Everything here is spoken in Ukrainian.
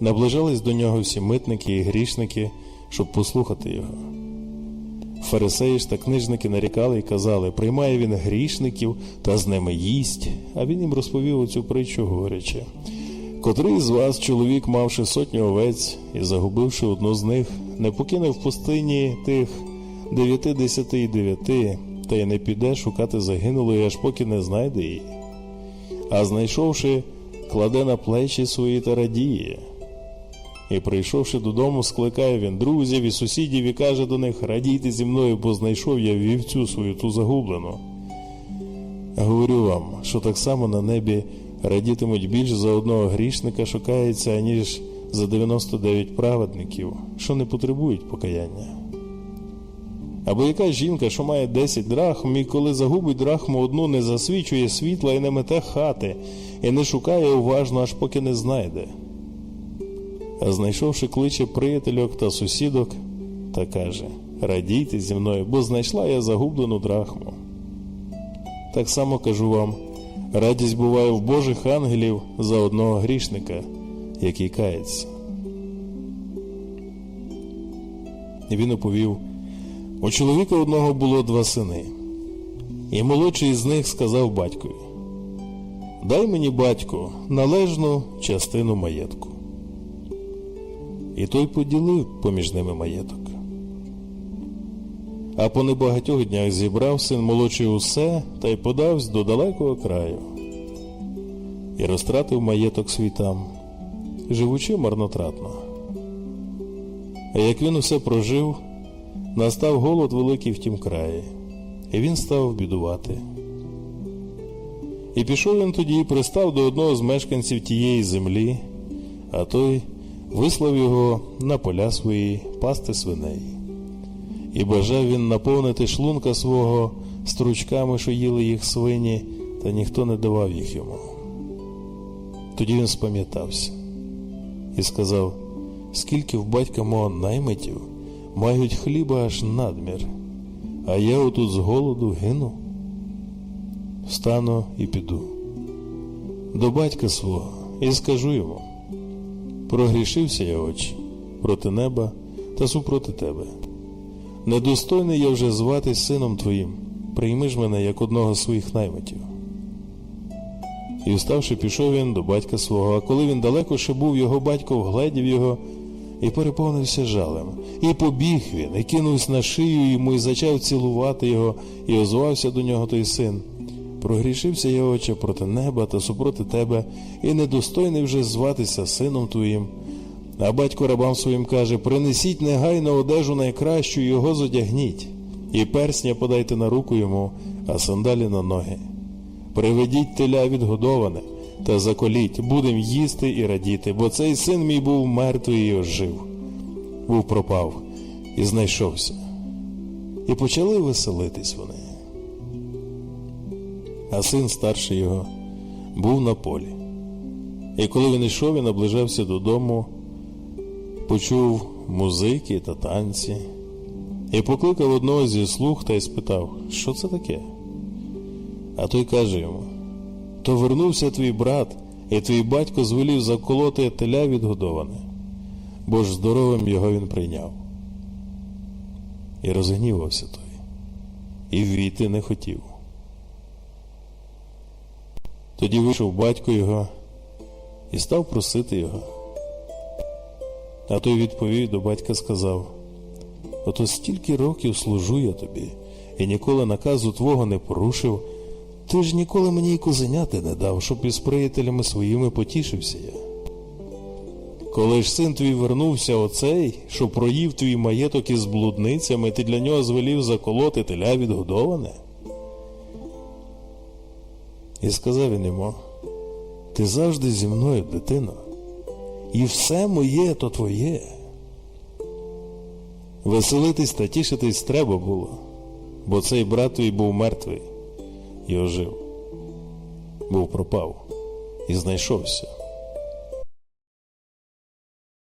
Наближались до нього всі митники і грішники, щоб послухати його. Фарисеї ж та книжники нарікали і казали, приймає він грішників та з ними їсть, а він їм розповів оцю притчу, говорячи. Котрий з вас, чоловік, мавши сотню овець і загубивши одну з них, не покине в пустині тих дев'яти десяти і дев'яти, та й не піде шукати загинулої, аж поки не знайде її. А знайшовши, кладе на плечі свої та радіє. І прийшовши додому, скликає він друзів і сусідів і каже до них: Радійте зі мною, бо знайшов я вівцю свою ту загублену. Говорю вам, що так само на небі радітимуть більш за одного грішника шукається, аніж за 99 праведників, що не потребують покаяння. Або яка жінка, що має 10 драхм, і коли загубить драхму одну, не засвічує світла і не мете хати, і не шукає уважно, аж поки не знайде. А знайшовши кличе приятельок та сусідок, та каже: Радійте зі мною, бо знайшла я загублену драхму. Так само кажу вам, радість буває в Божих ангелів за одного грішника, який кається. І він оповів: у чоловіка одного було два сини, і молодший з них сказав батькові: Дай мені, батьку, належну частину маєтку. І той поділив поміж ними маєток. А по небагатьох днях зібрав син молодший усе та й подавсь до далекого краю. І розтратив маєток свій там, живучи марнотратно. А як він усе прожив, настав голод великий в тім краї, і він став бідувати. І пішов він тоді і пристав до одного з мешканців тієї землі, а той вислав його на поля свої пасти свиней. І бажав він наповнити шлунка свого стручками, що їли їх свині, та ніхто не давав їх йому. Тоді він спам'ятався і сказав, скільки в батька мого наймитів мають хліба аж надмір, а я отут з голоду гину. Встану і піду до батька свого і скажу йому. Прогрішився я очі проти неба та супроти тебе. Недостойний я вже зватись сином твоїм, прийми ж мене як одного з своїх наймитів. І вставши, пішов він до батька свого, а коли він далеко ще був, його батько вгледів його і переповнився жалем. І побіг він, і кинувся на шию йому, і зачав цілувати його, і озвався до нього той син. Прогрішився я, отче, проти неба та супроти тебе, і недостойний вже зватися сином твоїм. А батько рабам своїм каже: принесіть негайно одежу найкращу, його зодягніть, і персня подайте на руку йому, а сандалі на ноги. Приведіть теля відгодоване та заколіть, будем їсти і радіти, бо цей син мій був мертвий і ожив, був пропав і знайшовся. І почали веселитись вони. А син старший його був на полі. І коли він йшов і наближався додому, почув музики та танці, і покликав одного зі слуг та й спитав, що це таке? А той каже йому: То вернувся твій брат, і твій батько звелів заколоти теля відгодоване, бо ж здоровим його він прийняв. І розгнівався той, і війти не хотів. Тоді вийшов батько його і став просити його. А той відповів до батька сказав: Ото стільки років служу я тобі, і ніколи наказу твого не порушив, ти ж ніколи мені й козеняти не дав, щоб із приятелями своїми потішився я. Коли ж син твій вернувся оцей, що проїв твій маєток із блудницями, ти для нього звелів заколоти теля відгодоване? І сказав він йому, ти завжди зі мною, дитино, і все моє то твоє. Веселитись та тішитись треба було, бо цей брат твій був мертвий і ожив, був пропав і знайшовся.